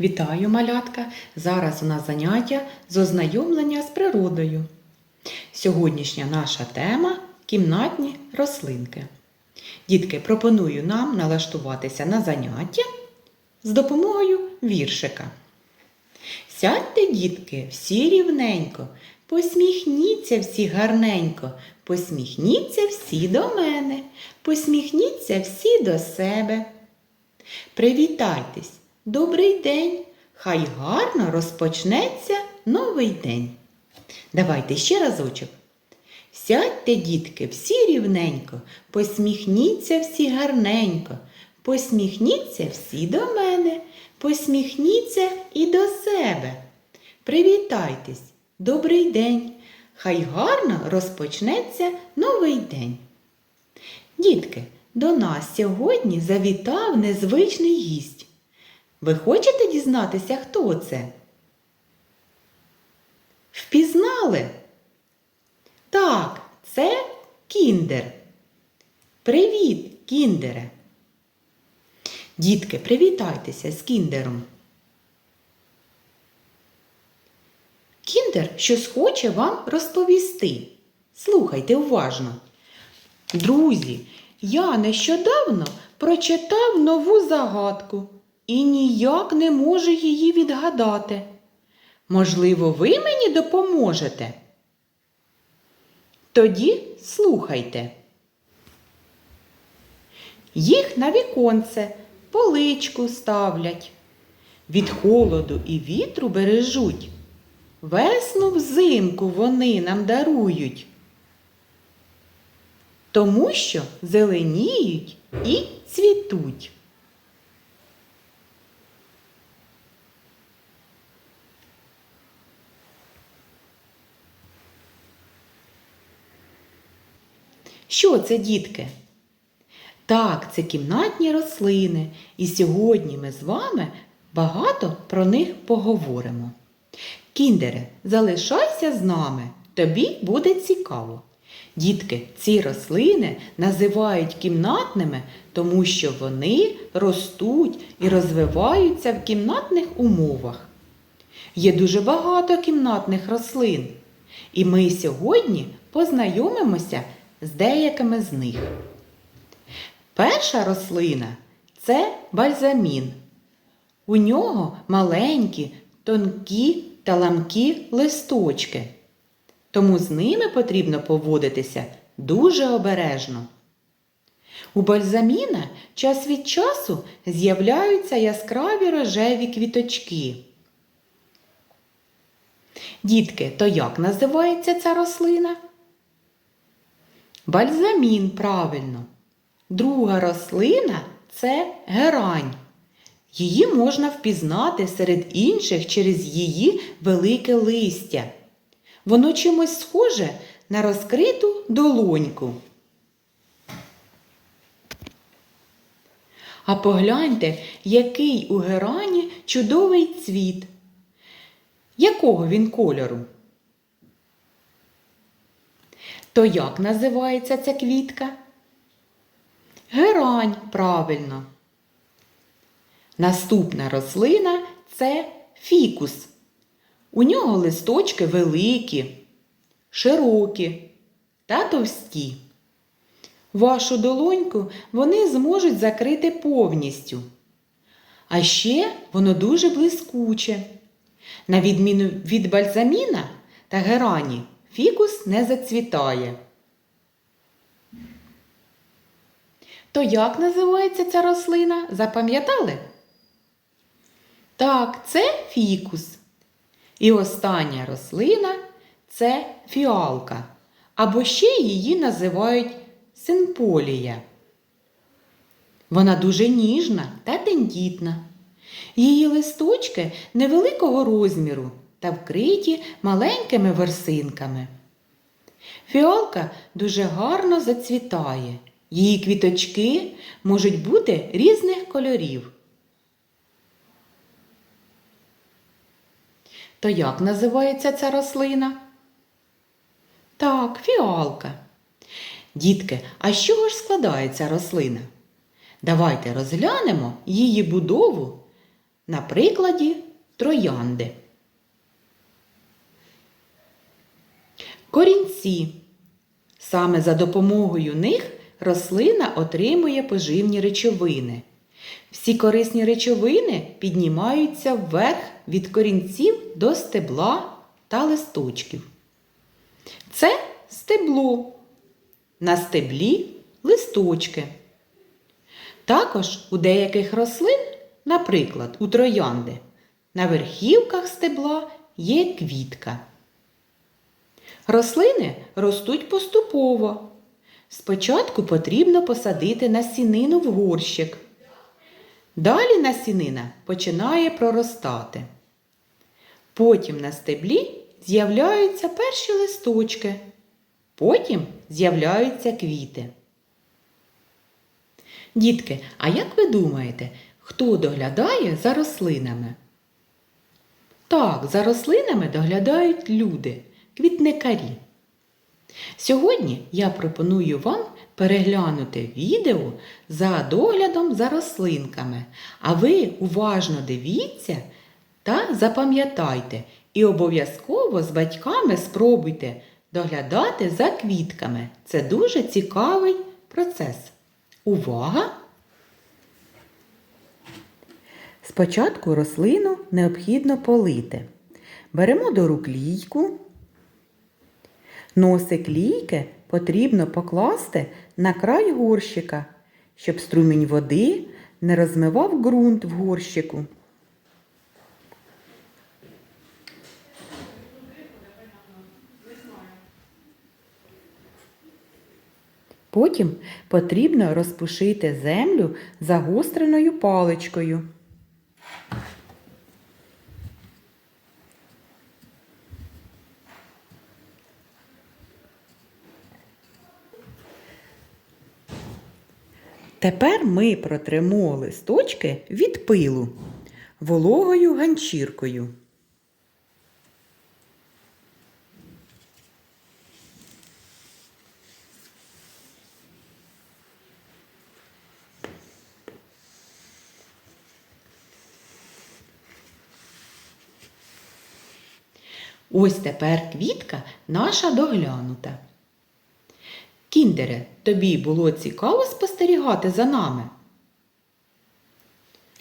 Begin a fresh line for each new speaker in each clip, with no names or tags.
Вітаю, малятка! Зараз у нас заняття з ознайомлення з природою. Сьогоднішня наша тема кімнатні рослинки. Дітки, пропоную нам налаштуватися на заняття з допомогою віршика. Сядьте, дітки, всі рівненько, посміхніться всі гарненько, посміхніться всі до мене, посміхніться всі до себе. Привітайтесь, добрий день! Хай гарно розпочнеться новий день. Давайте ще разочок. Сядьте, дітки, всі рівненько, посміхніться всі гарненько, посміхніться всі до мене, посміхніться і до себе. Привітайтесь, добрий день! Хай гарно розпочнеться новий день. Дітки, до нас сьогодні завітав незвичний гість. Ви хочете дізнатися, хто це? Впізнали? Так, це кіндер. Привіт, кіндере. Дітки, привітайтеся з кіндером. Кіндер щось хоче вам розповісти. Слухайте уважно. Друзі, я нещодавно прочитав нову загадку і ніяк не можу її відгадати. Можливо, ви мені допоможете? Тоді слухайте. Їх на віконце поличку ставлять, від холоду і вітру бережуть. Весну взимку вони нам дарують тому що зеленіють і цвітуть. Що це, дітки? Так, це кімнатні рослини, і сьогодні ми з вами багато про них поговоримо. Кіндере, залишайся з нами, тобі буде цікаво. Дітки, ці рослини називають кімнатними, тому що вони ростуть і розвиваються в кімнатних умовах. Є дуже багато кімнатних рослин, і ми сьогодні познайомимося з деякими з них. Перша рослина це бальзамін. У нього маленькі, тонкі та ламкі листочки тому з ними потрібно поводитися дуже обережно. У бальзаміна час від часу з'являються яскраві рожеві квіточки. Дітки, то як називається ця рослина? Бальзамін правильно. Друга рослина це герань. Її можна впізнати серед інших через її велике листя. Воно чимось схоже на розкриту долоньку. А погляньте, який у герані чудовий цвіт. Якого він кольору? То як називається ця квітка? Герань, правильно. Наступна рослина це фікус. У нього листочки великі, широкі та товсті. Вашу долоньку вони зможуть закрити повністю. А ще воно дуже блискуче. На відміну від бальзаміна та герані, фікус не зацвітає. То як називається ця рослина? Запам'ятали? Так, це фікус. І остання рослина це фіалка, або ще її називають синполія. Вона дуже ніжна та тендітна. Її листочки невеликого розміру та вкриті маленькими версинками. Фіалка дуже гарно зацвітає. Її квіточки можуть бути різних кольорів. То як називається ця рослина? Так, фіалка. Дітки, а з чого ж складається рослина? Давайте розглянемо її будову на прикладі троянди. Корінці. Саме за допомогою них рослина отримує поживні речовини. Всі корисні речовини піднімаються вверх від корінців до стебла та листочків. Це стебло. На стеблі листочки. Також у деяких рослин, наприклад, у троянди, на верхівках стебла є квітка. Рослини ростуть поступово. Спочатку потрібно посадити насінину в горщик. Далі насінина починає проростати. Потім на стеблі з'являються перші листочки. Потім з'являються квіти. Дітки, а як ви думаєте, хто доглядає за рослинами? Так, за рослинами доглядають люди, квітникарі. Сьогодні я пропоную вам переглянути відео за доглядом за рослинками, а ви уважно дивіться та запам'ятайте і обов'язково з батьками спробуйте доглядати за квітками. Це дуже цікавий процес. Увага! Спочатку рослину необхідно полити. Беремо до рук лійку. Носик лійки потрібно покласти на край горщика, щоб струмінь води не розмивав ґрунт в горщику. Потім потрібно розпушити землю загостреною паличкою. Тепер ми протримо листочки від пилу вологою ганчіркою. Ось тепер квітка наша доглянута. Кіндере, тобі було цікаво спостерігати за нами?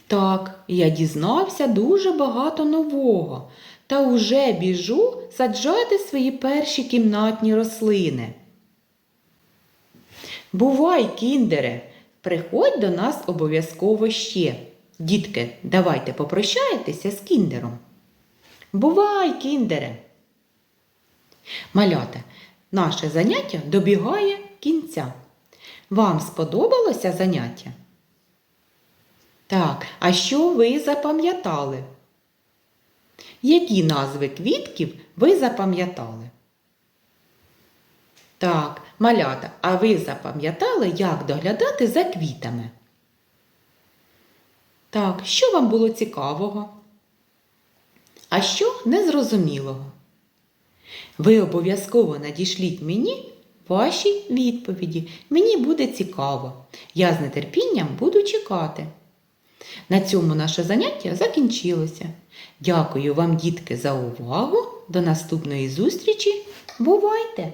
Так, я дізнався дуже багато нового та уже біжу саджати свої перші кімнатні рослини. Бувай, кіндере, приходь до нас обов'язково ще. Дітки, давайте попрощаєтеся з кіндером. Бувай, кіндере! Малята, наше заняття добігає кінця. Вам сподобалося заняття? Так, а що ви запам'ятали? Які назви квітків ви запам'ятали? Так, малята, а ви запам'ятали, як доглядати за квітами? Так, що вам було цікавого? А що незрозумілого? Ви обов'язково надішліть мені ваші відповіді. Мені буде цікаво. Я з нетерпінням буду чекати. На цьому наше заняття закінчилося. Дякую вам, дітки, за увагу. До наступної зустрічі. Бувайте!